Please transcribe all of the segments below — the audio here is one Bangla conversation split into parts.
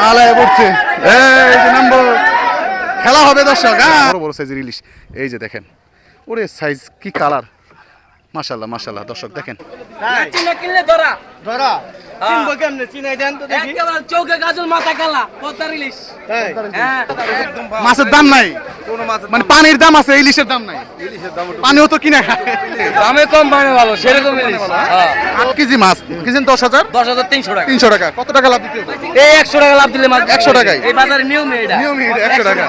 মালায় পড়ছে। এই যে নম্বর। খেলা হবে দর্শক হ্যাঁ। বড় বড় সাইজের ইলিশ। এই যে দেখেন। ওরে সাইজ কি কালার মাশাল্লাহ মাশাল্লাহ দর্শক দেখেন। ধরা। ধরা। হ্যাঁ। চিনবো কেমনে? চিনাই দেন তো দেখি। একেবারে চৌকে গাজল মাথা কালা। পদ্মার ইলিশ হ্যাঁ। মাছের দাম নাই। কোনো মাছ মানে পানির দাম আছে ইলিশের দাম নাই। ইলিশের দাম পানিও তো কিনে খায়। দামে কম মানে ভালো। সেরকম ইলিশ। হ্যাঁ। আট কেজি মাছ। কেজি দশ হাজার? দশ হাজার তিনশো টাকা। তিনশো টাকা। কত টাকা লাভ দিতে এই একশো টাকা লাভ দিলে মাছ 100 টাকায়? এই বাজারে নিয়মে এটা নিয়মই এটা, একশো টাকা।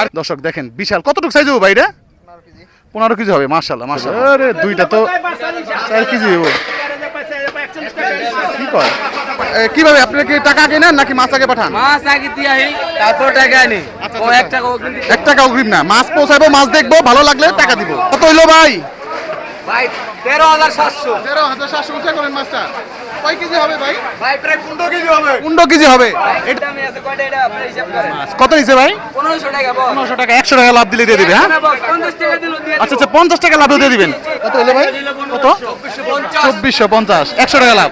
আর দর্শক দেখেন বিশাল। কতটুকু সাইজ হবে ভাইরা পনেরো কেজি। হবে মার্শাল্লাহ মার্শাল্লাহ আরে দুইটা তো চার কেজি হবে। কি কয়? কীভাবে? আপনি কি টাকা আগে নেন নাকি মাছ আগে পাঠান? মাছ আগে দিয়ে আহি তারপর টাকা আনি। ও এক টাকা অগ্রিম এক টাকা অগ্রিম না। মাছ পৌঁছাবো মাছ দেখব ভালো লাগলে টাকা দিব। কত হইল ভাই? ভাই তেরো হাজার সাতশো। তেরো হাজার সাতশো উঠে করেন মাছটা কয় কেজি হবে ভাই? ভাই প্রায় পনেরো কেজি হবে। পনেরো কেজি হবে। এটা আমি আছে কয়টা এটা আপনি হিসাব করেন? কত ভাই? পনেরোশো টাকা পনেরোশো টাকা একশো টাকা লাভ দিলে দিয়ে দিবে হ্যাঁ? দিয়ে আচ্ছা আচ্ছা পঞ্চাশ টাকা লাভ দিয়ে দিবেন। কত হলো ভাই? কত? চব্বিশশো পঞ্চাশ একশো টাকা লাভ।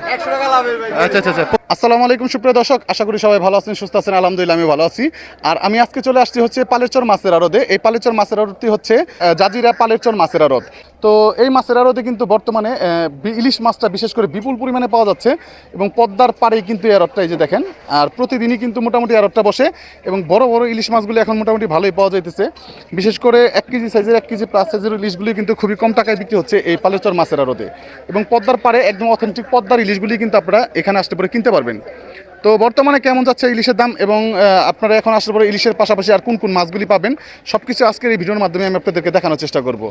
আচ্ছা আচ্ছা আচ্ছা। আসসালামু আলাইকুম, সুপ্রিয় দর্শক। আশা করি সবাই ভালো আছেন, সুস্থ আছেন, আলহামদুলিল্লাহ আমি ভালো আছি। আর আমি আজকে চলে আসছি হচ্ছে পালেরচর মাছের আড়দে এই পালেরচর মাছের আড়তটি হচ্ছে জাজিরা পালেরচর মাছের আড়ত। তো এই মাছের আড়তে কিন্তু বর্তমানে ইলিশ মাছটা বিশেষ করে বিপুল পরিমাণে পাওয়া যাচ্ছে এবং পদ্মার পাড়েই কিন্তু এই আড়তটা এই যে দেখেন, আর প্রতিদিনই কিন্তু মোটামুটি আড়তটা বসে এবং বড় বড় ইলিশ মাছগুলো এখন মোটামুটি ভালোই পাওয়া যাইতেছে। বিশেষ করে এক কেজি সাইজের, এক কেজি প্লাস সাইজের ইলিশগুলি কিন্তু খুবই কম টাকায় বিক্রি হচ্ছে এই পালেরচর মাছের আড়তে। এবং পদ্মার পাড়ে একদম অথেন্টিক পদ্মার ইলিশগুলি কিন্তু আপনারা এখানে আসতে পারে, কিনতে পারবেন। পারবেন তো বর্তমানে কেমন যাচ্ছে ইলিশের দাম এবং আপনারা এখন আসার পরে ইলিশের পাশাপাশি আর কোন কোন মাছগুলি পাবেন সব কিছু আজকের এই ভিডিওর মাধ্যমে আমি আপনাদেরকে দেখানোর চেষ্টা করব।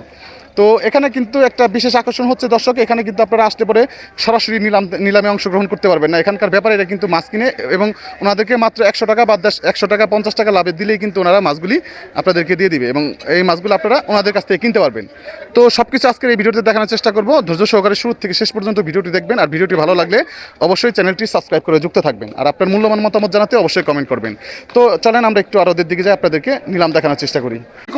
তো এখানে কিন্তু একটা বিশেষ আকর্ষণ হচ্ছে, দর্শক, এখানে কিন্তু আপনারা আসতে পরে সরাসরি নিলাম নিলামে অংশগ্রহণ করতে পারবেন না। এখানকার ব্যাপারে ব্যাপারীরা কিন্তু মাছ কিনে এবং ওনাদেরকে মাত্র একশো টাকা বা একশো টাকা, পঞ্চাশ টাকা লাভে দিলেই কিন্তু ওনারা মাছগুলি আপনাদেরকে দিয়ে দিবে এবং এই মাছগুলো আপনারা ওনাদের কাছ থেকে কিনতে পারবেন। তো সব কিছু আজকের এই ভিডিওতে দেখানোর চেষ্টা করব। ধৈর্য সহকারে শুরু থেকে শেষ পর্যন্ত ভিডিওটি দেখবেন। আর ভিডিওটি ভালো লাগলে অবশ্যই চ্যানেলটি সাবস্ক্রাইব করে যুক্ত থাকবেন। আর আপনার মূল্যবান মতামত জানাতে অবশ্যই কমেন্ট করবেন। তো চলেন আমরা একটু আরোদের দিকে যাই আপনাদেরকে নিলাম দেখানোর চেষ্টা করি।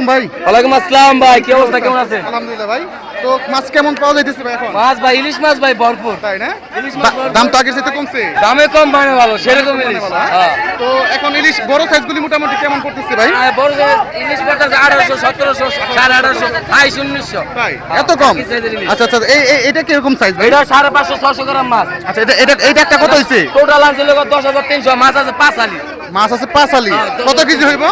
ভাই ওয়ালাইকুম আসসালাম ভাই কি অবস্থা? কেমন আছে আলহামদুলিল্লাহ ভাই। তো মাছ কেমন পাওয়া যাইতেছে ভাই এখন? মাছ ভাই ইলিশ মাছ ভাই ভরপুর। তাই না? ইলিশ মাছ দাম তো আগের চাইতে কমছে। দামে কম মানে ভালো সেরকম ইলিশ। ভালো, হ্যাঁ? হ্যাঁ তো এখন ইলিশ বড় সাইজগুলি মোটামুটি কেমন করতেছে ভাই? আর বড় সাইজ ইলিশ পড়তেছে আঠারোশো সতেরোশো সাড়ে আঠারোশো বাইশ উনিশশো। এত কম? আচ্ছা আচ্ছা এই এটা কীরকম সাইজ ভাই? এটা সাড়ে পাঁচশো ছশো গ্রাম মাছ। আচ্ছা এটা এটা এইটা একটা কত হইছে? টোটাল আছে লোক দশ হাজার তিনশো মাছ আছে পাঁচ আলি। মাছ আছে পাঁচ আলি। হ্যাঁ, কত কেজি হইব?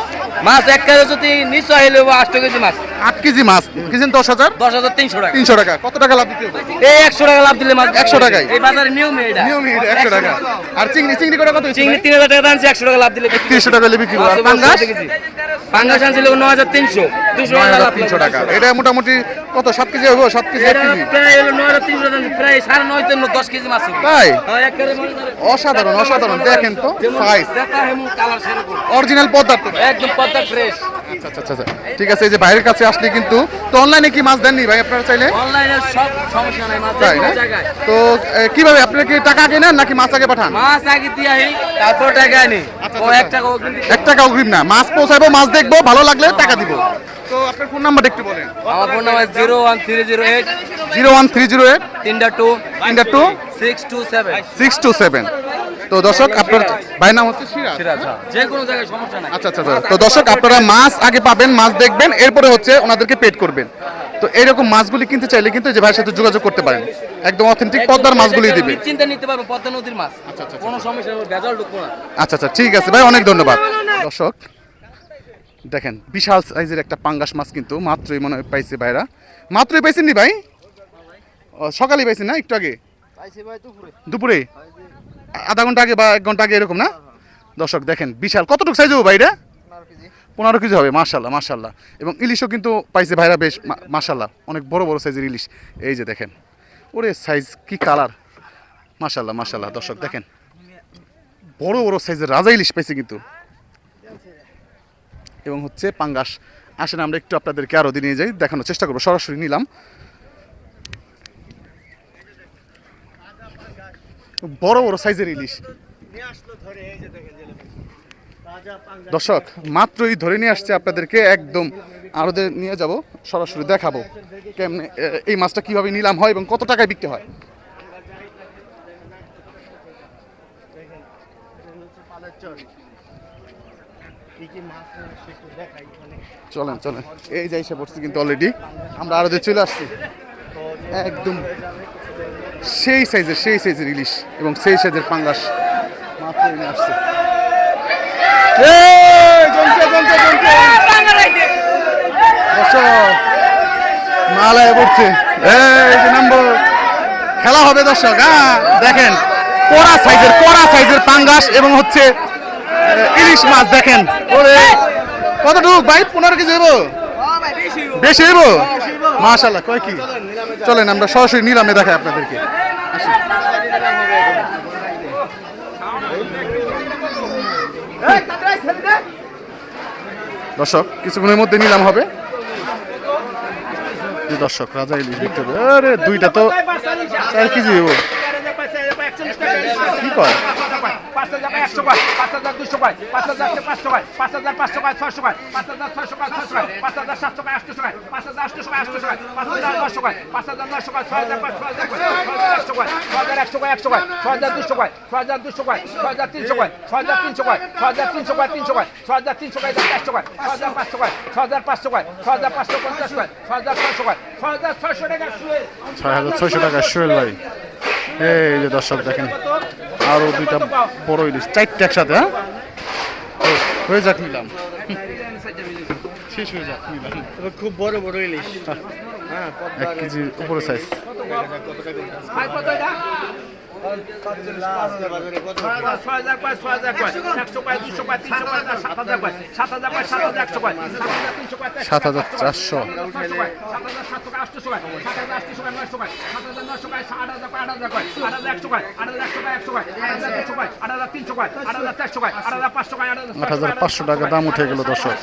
মাছ এক কেজি যদি নিশ্চয় হইলে আষ্ট কেজি মাছ। আট কেজি মাছ। কেজি দশ হাজার? দশ হাজার তিনশো টাকা। তিনশো টাকা। কত টাকা লাভ দিতে হবে? এই একশো টাকা লাভ দিলে মাছ 100 টাকায়? এই বাজারে নিয়মে এটা। নিয়মই এটা, একশো টাকা। আর চিংড়ি চিংড়ি করে কত চিংড়ি তিন হাজার টাকা দাঁড়িয়ে একশো টাকা লাভ দিলে তিরিশশো টাকা হলে বিক্রি করো পাঙ্গাস? পাঙ্গাস আনছিল ন হাজার তিনশো। দুশো নয় টাকা লাভ তিনশো টাকা। এটা মোটামুটি কত? সাত কেজি হইব? সাত কেজি এক কেজি? প্রায় নয় তিনশো সাড়ে নয় তিন দশ কেজি মাছ হবে। তাই? হ্যাঁ। অসাধারণ অসাধারণ। দেখেন তো সাইজ অরিজিনাল পদার্থ একদম পদ্মা ফ্রেশ আচ্ছা, আচ্ছা, আচ্ছা, ঠিক আছে যে বাইরের কাছে আসলে কিন্তু তো অনলাইনে কি মাছ দেননি ভাই আপনারা চাইলে? অনলাইনে সব সমস্যা নাই মাছ তো কীভাবে আপনারা কি টাকা আগে নেন নাকি মাছ আগে পাঠান? মাছ আগে দিয়া হই তারপর টাকা আনি। ও টাকা অগ্রিম এক টাকা অগ্রিম না। মাছ পৌঁছাবো মাছ দেখব ভালো লাগলে টাকা দিব। তো আপনার ফোন নাম্বারটা একটু বলেন। আমার phone number six two seven. Six two seven. তো দর্শক আপনার ভাইয়ের নাম হচ্ছে সিরাজ। যে কোনো জায়গায় সমস্যা নাই। আচ্ছা আচ্ছা আচ্ছা। তো দর্শক আপনারা মাছ আগে পাবেন মাছ দেখবেন এরপরে হচ্ছে ওনাদেরকে পেড করবেন। তো এইরকম মাছগুলি কিনতে চাইলে কিন্তু যে ভাইয়ের সাথে যোগাযোগ করতে পারেন। একদম অথেন্টিক পদ্মার মাছগুলি দিবে। চিন্তা নিতে পারব পদ্মা নদীর মাছ। কোনো সমস্যা ভেজাল ঢুকবো না। আচ্ছা আচ্ছা ঠিক আছে। ভাই অনেক ধন্যবাদ। দর্শক দেখেন বিশাল সাইজের একটা পাঙ্গাস মাছ কিন্তু মাত্রই মনে হয় পাইছে ভাইরা। মাত্রই পাইছেন নি ভাই? ও, সকালেই পাইছেন না একটু আগে? দুপুরে? আধা ঘণ্টা আগে বা এক ঘণ্টা আগে এরকম না? দর্শক, দেখেন, বিশাল। কতটুকু সাইজ হবে ভাইরা পনেরো কেজি হবে মার্শাল্লাহ মার্শাল্লাহ এবং ইলিশও কিন্তু পাইছে ভাইরা বেশ মার্শাল্লাহ অনেক বড় বড় সাইজের ইলিশ। এই যে দেখেন, ওরে সাইজ কি কালার মার্শাল্লাহ মার্শাল্লাহ দর্শক, দেখেন। বড় বড় সাইজের রাজা ইলিশ পাইছে কিন্তু। এবং হচ্ছে পাঙ্গাস। আসেন, আমরা একটু আপনাদেরকে আরও নিয়ে যাই, দেখানোর চেষ্টা করব। সরাসরি নিলাম। বড় বড় সাইজের ইলিশ। দর্শক, মাত্রই ধরে নিয়ে আসছে আপনাদেরকে, একদম আরোদের নিয়ে যাব, সরাসরি দেখাবো কেমনে এই মাছটা কীভাবে নিলাম হয় এবং কত টাকায় বিক্রি হয়। চলেন চলেন। এই যে এসে পড়ছি কিন্তু অলরেডি আমরা আরও চলে আসছি। একদম সেই সাইজের সেই সাইজের ইলিশ এবং সেই সাইজের পাঙ্গাস। মাত্র এনে আসছে। এই, নম্বর খেলা হবে দর্শক হ্যাঁ দেখেন কড়া সাইজের কড়া সাইজের পাঙ্গাস এবং হচ্ছে ইলিশ মাছ দেখেন। ওরে কতটুকু? ভাই পনেরো কেজি হইব? বেশি হইব? মাশাল্লাহ কয় কি? চলেন, আমরা সরাসরি নিলামে দেখাই আপনাদেরকে। দর্শক, কিছুক্ষণের মধ্যে নিলাম হবে। দর্শক, রাজা ইলিশ দেখতে হবে আরে, দুইটা তো চার কেজি হইব। কি কয় পাঁচ হাজার একশো কয়? পাঁচ হাজার দুশো কয় পাঁচ হাজার পাঁচশো কয় পাঁচ হাজার পাঁচশো কয় ছয়শো কয় পাঁচ হাজার ছয়শো কয় ছয়শো পাঁচ হাজার সাতশো কয় আটশো পাঁচ হাজার আটশো আটশো কয় পাঁচ হাজার নশো কয় পাঁচ হাজার নশো কয় ছয় হাজার পাঁচ ছয় হাজার কয় ছয় হাজার একশো ছয় হাজার একশো কয় একশো কয় ছয় হাজার দুশো কয় ছয় হাজার দুশো কয় ছয় হাজার তিনশো কয় ছয় হাজার তিনশো কয় ছয় হাজার তিনশো কয় তিনশো কয় ছয় হাজার তিনশো কয় চারশো কয় ছয় হাজার পাঁচশো কয় ছয় হাজার পাঁচশো কয় ছয় হাজার পাঁচশো পঞ্চাশ কয় ছয় হাজার ছয়শো কয় ছয় হাজার ছয়শো টাকা শুয়ে। ছয় হাজার ছয়শো টাকা সোহেল ভাই এই যে দর্শক দেখেন আরও দুইটা বড় ইলিশ চারটে একসাথে হ্যাঁ? হয়ে যাক নিলাম। শেষ হয়ে যাক নিলাম। খুব বড় বড় ইলিশ। এক কেজি উপরে সাইজ সাত হাজার চারশো আট হাজার পাঁচশো টাকা দাম উঠে গেল দর্শক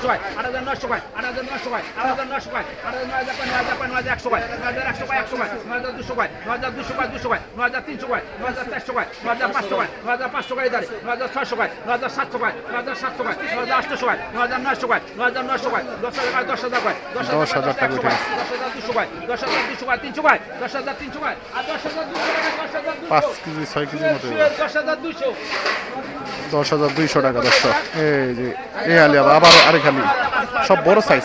আটশো কয় আট হাজার নয়শো কয় আট হাজার নয়শো কয় আট হাজার নয়শো কয় আট হাজার নয় হাজার কয় নয় হাজার কয় নয় হাজার একশো কয় নয় হাজার একশো কয় একশো কয় নয় হাজার দুশো কয় নয় হাজার দুশো কয় দুশো কয় নয় হাজার তিনশো কয় নয় হাজার চারশো কয় নয় হাজার পাঁচশো কয় নয় হাজার পাঁচশো কয় এদারে নয় হাজার ছয়শো কয় নয় হাজার সাতশো কয় নয় হাজার সাতশো কয় নয় হাজার আটশো কয় নয় হাজার নয়শো কয় নয় হাজার নয়শো কয় দশ হাজার কয় দশ হাজার কয় দশ হাজার টাকা উঠে দশ হাজার দুশো কয় দশ হাজার দুশো কয় তিনশো কয় দশ হাজার তিনশো কয় আর দশ হাজার দুশো কয় দশ হাজার দুশো পাঁচ কেজি ছয় কেজির মতো। দশ হাজার দুশো দশ হাজার দুইশো টাকা, দর্শক। এই যে, এই আলি আবার আরেক আলি। সব বড় সাইজ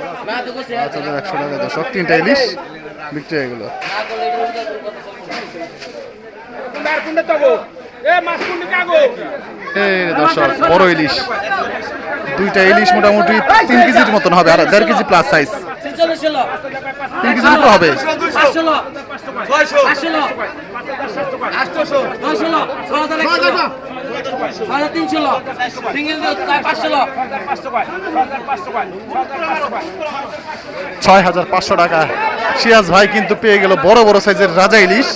গেল কুন্ডে তগো এ মাছ কুন্ডে কাগো এই রে দর্শক বড় ইলিশ দুইটা ইলিশ মোটামুটি তিন কেজির মতন হবে আর দেড় কেজি প্লাস সাইজ তিন কেজির উপর হবে। ছয় হাজার পাঁচশো টাকা। সিরাজ ভাই কিন্তু পেয়ে গেল বড় বড় সাইজের রাজা ইলিশ।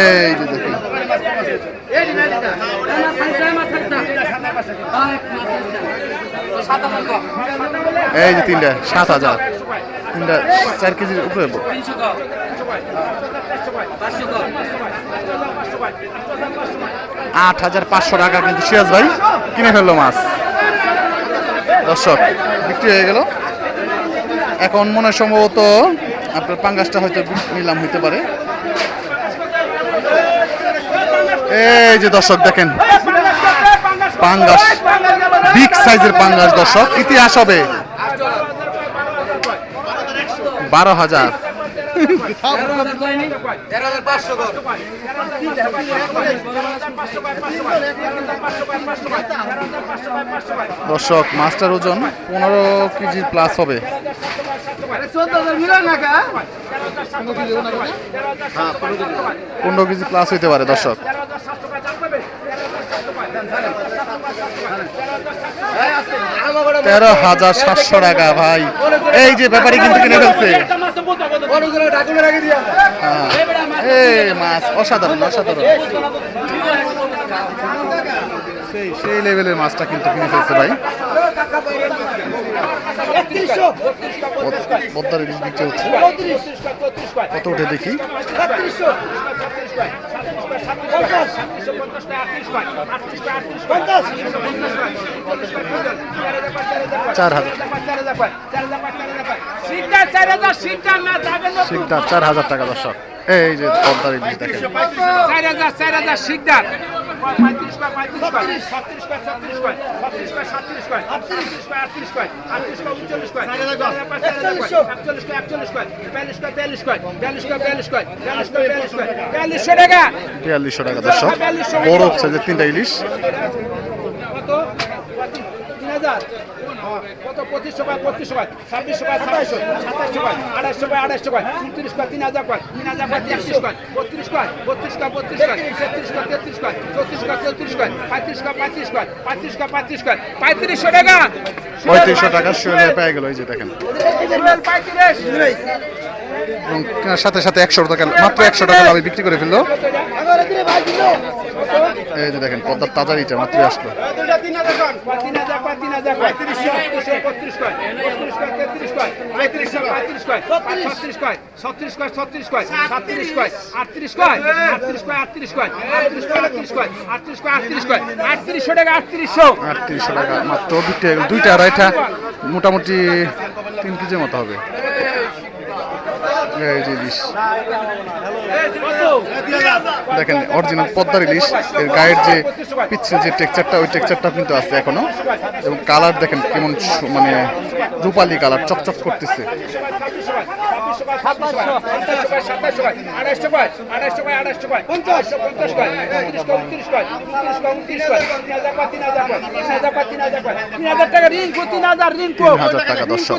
এই যে দেখুন এই যে তিনটা সাত হাজার। তিনটা চার কেজির উপরে। আট হাজার পাঁচশো টাকা কিন্তু সিরাজ ভাই কিনে ফেলল মাছ। দর্শক, বিক্রি হয়ে গেল। এখন মনে সম্ভবত আপনার পাঙ্গাসটা হয়তো নিলাম, হইতে পারে। এই যে দর্শক, দেখেন। পাঙ্গাস, বিগ সাইজের পাঙ্গাস, দর্শক। ইতিহাস হবে। বারো হাজার। দর্শক মাছটার ওজন পনেরো কেজির প্লাস হবে। পনেরো কেজি প্লাস হইতে পারে, দর্শক। তেরো হাজার সাতশো টাকা, ভাই। এই যে ব্যাপারী কিন্তু কিনে ফেলছে। মাছ অসাধারণ অসাধারণ। সেই সেই লেভেলের মাছটা কিন্তু কিনে ফেলছে ভাই। পদ্মার ইলিশ বিক্রি হচ্ছে। কত উঠে দেখি। চার হাজার। শিকদার চার হাজার টাকা দর্শক। এই যে পদ্মার ইলিশ দেখেন। চার হাজার চার হাজার শিকদার বিয়াল্লিশশো টাকা দর্শক। বড় সাইজের তিনটা ইলিশ। কত? তিন হাজার। কত? পঁচিশশো কয় পঁচিশশো কয় ছাব্বিশশো কয় ছাব্বিশশো সাতাশশো কয় আড়াইশো কয় আড়াইশো কয় উনত্রিশ কয় তিন হাজার কয় তিন হাজার কয় তেত্রিশ কয় বত্রিশ কয় বত্রিশ কয় বত্রিশ কয় তেত্রিশ কয় তেত্রিশ কয় চৌত্রিশ কয় চৌত্রিশ কয় পঁয়ত্রিশ কয় পঁয়ত্রিশ কয় পঁয়ত্রিশ কয় পঁয়ত্রিশ কয় পঁয়ত্রিশশো টাকা! পঁয়ত্রিশশো টাকা শুয়ে পেয়ে গেল এই যে দেখেন। এবং কেনার সাথে সাথে একশো টাকা মাত্র একশো টাকা লাভে বিক্রি করে ফেলল। এই যে দেখেন পদ্মার তাজা মাত্র আসলো। গেল দুইটা আড়াইটা মোটামুটি তিন কেজির মতো হবে। দেখেন অরিজিনাল পদ্মার ইলিশ এর গায়ের যে পিচ্ছিল যে টেক্সচারটা ওই টেক্সচারটা কিন্তু আছে এখনও। এবং কালার দেখেন কেমন মানে রূপালি কালার চকচক করতেছে। তিন হাজার টাকা দর্শক।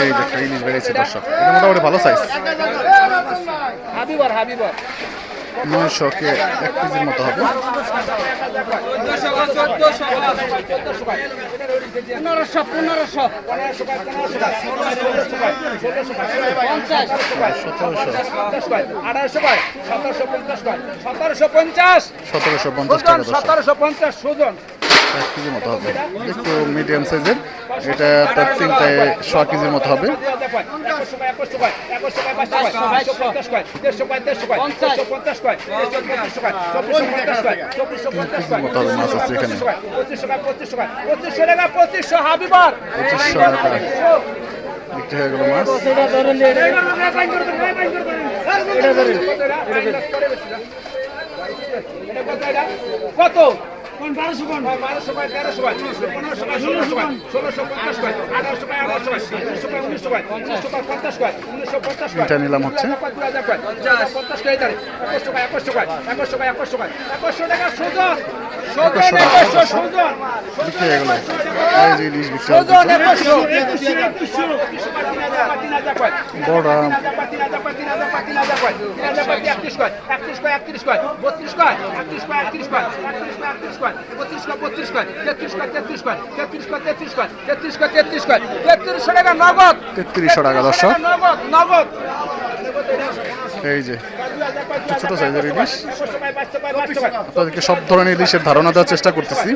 এই যে একটা বেড়েছে দর্শক। এটা মোটামুটি ভালো সাইজ নয়শোকে এক কেজির মতো হবে। সতেরোশো পঞ্চাশ সতেরোশো পঞ্চাশ সুজন। এক কেজির মতো হবে। একটু মিডিয়াম সাইজের এটা আপনার তিনটায় শ কেজির মতো হবে। কত? বারোশো পান বারোশো পান তেরোশো পান পনেরোশো পান ষোলোশো পান ষোলোশো পঞ্চাশ পান আঠারোশো পান আঠারোশো পান উনিশশো পান উনিশশো পান উনিশশো পান পঞ্চাশ পান উনিশশো পঞ্চাশ পান এটা নিলাম হচ্ছে দু হাজার পান পঞ্চাশ টাকা দাঁড়িয়ে একশো পান একশো পান একশো পান একশো পান একশো বড় কয় তিন হাজার কয় তিন হাজার কয় একত্রিশ কয় একত্রিশ কয় একত্রিশ কয় বত্রিশ কয় একত্রিশ কয় একত্রিশ কয় একত্রিশ কয় একত্রিশ কয় বত্রিশ কয় বত্রিশ কয় তেত্রিশ কয় তেত্রিশ কয় তেত্রিশ কয় তেত্রিশ কয় তেত্রিশ কয় তেত্রিশ কয় তেত্রিশশো টাকা নগদ তেত্রিশশো টাকা দর্শক নগদ নগদ এই যে ছোট সাইজের ইলিশ আপনাদেরকে সব ধরনের ইলিশের ধারণা দেওয়ার চেষ্টা করতেছি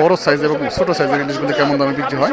বড় সাইজ এবং ছোট সাইজের ইলিশগুলি কেমন দামে বিক্রি হয়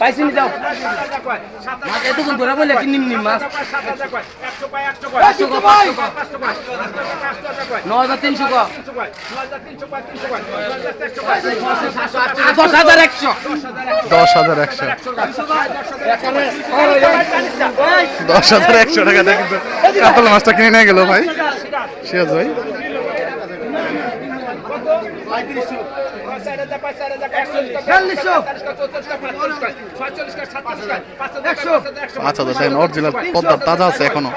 পাইছি নি যাও এতক্ষণ ধরে বলে কি নিম নিম মাছ নয় হাজার তিনশো কো দশ হাজার একশো। দশ হাজার একশো। দশ হাজার একশো। টাকা কিন্তু কাতল মাছটা কিনে নিয়ে গেল ভাই। সিরাজ ভাই। আচ্ছা দেখেন অরিজিনাল পদ্মার তাজা আছে এখনও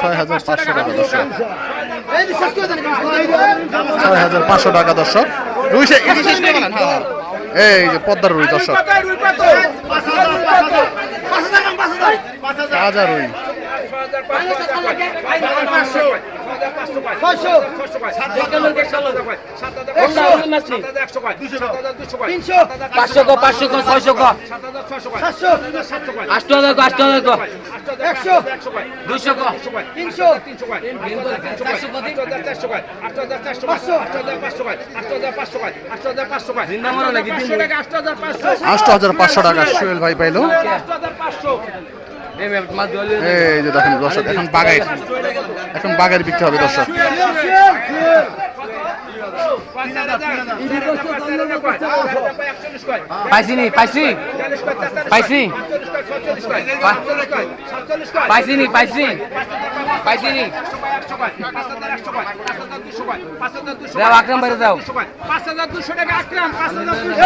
ছয় হাজার পাঁচশো টাকা দর্শক। ছয় হাজার পাঁচশো টাকা দর্শক। রুই শেষ করে। এই যে পদ্মার রুই দর্শক। তাজা রুই পাঁচশো কো পাঁচশো কো ছয়শো কো হাজার দুশো কো পাঁচশো টাকা সোহেল ভাই পাইলো এই যে দেখেন দর্শক এখন বাগাই এখন বাগাই বিক্রি হবে দর্শক। পাইছি নি পাইছি। পাইছি। পাইছি নি পাইছি। পাইছি নি। যাও আকরাম বাইরে যাও।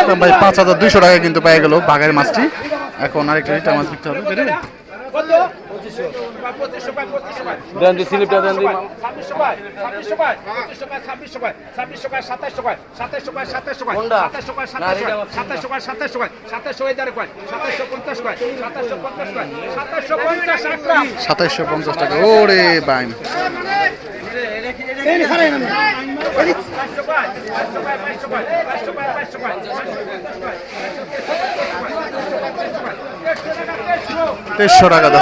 আকরাম পাঁচ হাজার দুইশো টাকা কিন্তু পেয়ে গেল বাগাই মাছটি। এখন আরেকটা মাছ বিক্রি হবে বুঝলেন? দেন দি স্লিপটা দেন দি। কোনটা? না, এটা আমার সাতাইশশো পঞ্চাশ টাকা। ওরে বাইন। সারি টাকা না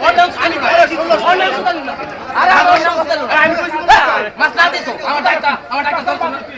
অন্য খালি অন্য সুতাল না আরে অন্য সুতাল আমি কইছি মাছ না দিছো আমার ডাকটা আমার ডাকটা চলছে না আরে এত বেসাল বলে ওনে নি দর্শক। মাছ নিয়ে কিন্তু আমাদের শেষ চলছে সতেরোশো টাকা ডাক কে অন্য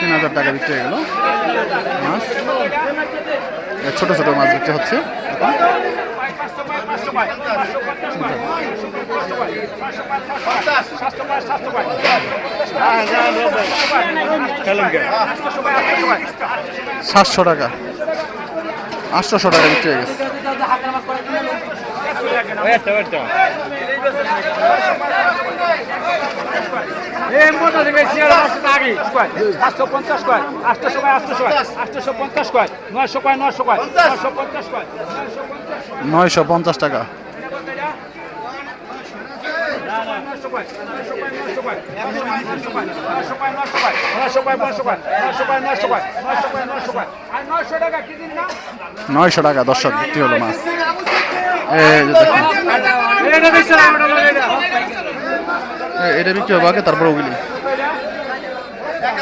তিন হাজার টাকা বিক্রি হয়ে গেল। মাছ। ছোট ছোট মাছ বিক্রি হচ্ছে। সাতশো টাকা। আটশোশো টাকা বিক্রি হয়ে গেছে। পাঁচশো পঞ্চাশ আটশো কয় আটশো আটশো পঞ্চাশ নয়শো পঞ্চাশ টাকা। নয়শো টাকা দর্শক বিক্রি হলো মাছ? এটা বিক্রি হবে আগে তারপর ওগুলি।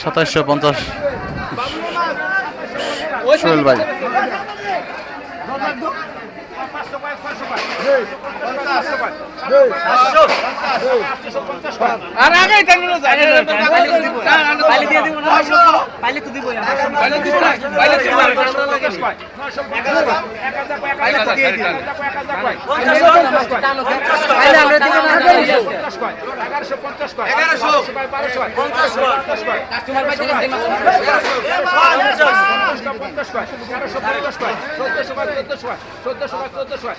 সাতাশশো পঞ্চাশ। ভাই। আর আগেই টানুন যায় পাইলে দিয়ে দিব না। পাইলে তো দিব বাইলে দিব না। বাইলে দিব না। পাইলে আমরা দিব না। এগারোশো পঞ্চাশ কয় এগারোশো। বারোশো পঞ্চাশ কয়। পঞ্চাশ কয় তেরোশো পঞ্চাশ কয় চোদ্দশো কয় চোদ্দশো কয় চোদ্দশো কয় চোদ্দশো কয়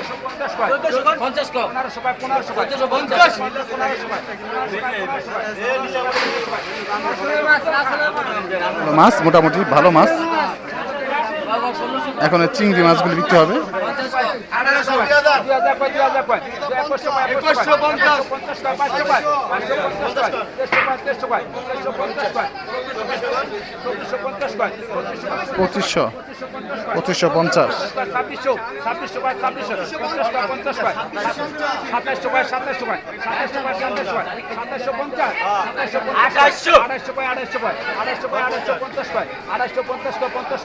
পঞ্চাশ পঞ্চাশ। পঞ্চাশ মাছ মোটামুটি ভালো মাছ। এখন চিংড়ি মাছগুলি বিক্রি হবে। পঞ্চাশ। পঁচিশশো। পঁচিশশো পঞ্চাশ। ছাব্বিশশো ছাব্বিশশো ছাব্বিশশো পঞ্চাশ কয় পঞ্চাশ সাতাশশো সাতাশশো সাতাশশো কয় সাতাশশো কয় সাতাশশো পঞ্চাশ কয় আড়াইশো কয় আড়াইশো পঞ্চাশ আড়াইশো পঞ্চাশ পঞ্চাশ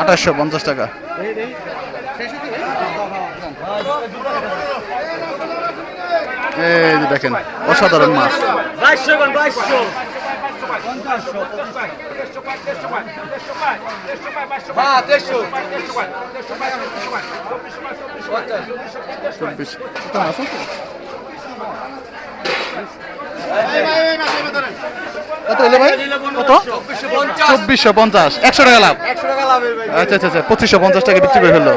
আঠাশশো পঞ্চাশ। টাকা। এই যে দেখেন অসাধারণ মাছ। হ্যাঁ দেড়শো। চব্বিশ। মাছ আছে? কত হলো ভাই? কত? চব্বিশশো পঞ্চাশ। একশো টাকা লাভ। আচ্ছা আচ্ছা আচ্ছা পঁচিশশো পঞ্চাশ টাকা বিক্রি করে ফেলল।